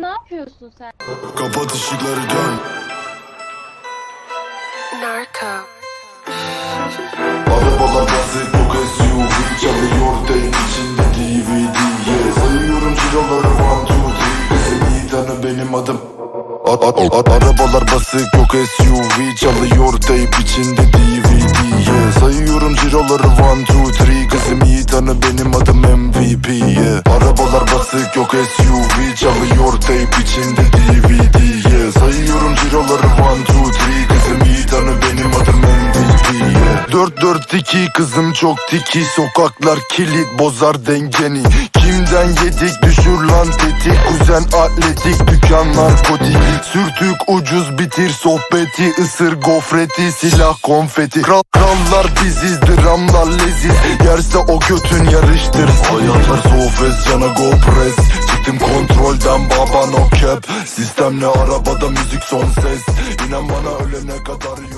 ne yapıyorsun sen? Kapat ışıkları dön Narco. Arabalar basit yok SUV Çalıyor tape içinde DVD yeah. Sayıyorum ciroları one two three Kızım iyi tanı benim adım A- a- a- Arabalar basık yok SUV Çalıyor tape içinde DVD yeah. Sayıyorum ciroları one two three Kızım iyi tanı benim adım MVP yeah. Arabalar basık yok SUV Çalıyor tape içinde DVD yeah. Sayıyorum ciroları one two three Kızım iyi tanı benim adım MVP yeah. Dört dört iki kızım çok tiki Sokaklar kilit bozar dengeni Kimden yedik düşür lan tetik Kuzen atletik dükkanlar kodik Sürtük ucuz bitir sohbeti ısır gofreti silah konfeti. Kral, Krallar biziz dramlar leziz. Yerse o götün yarıştır. Hayatlar soğufez cana go press Çıktım kontrolden baba no cap. Sistemle arabada müzik son ses. İnan bana ölene kadar yok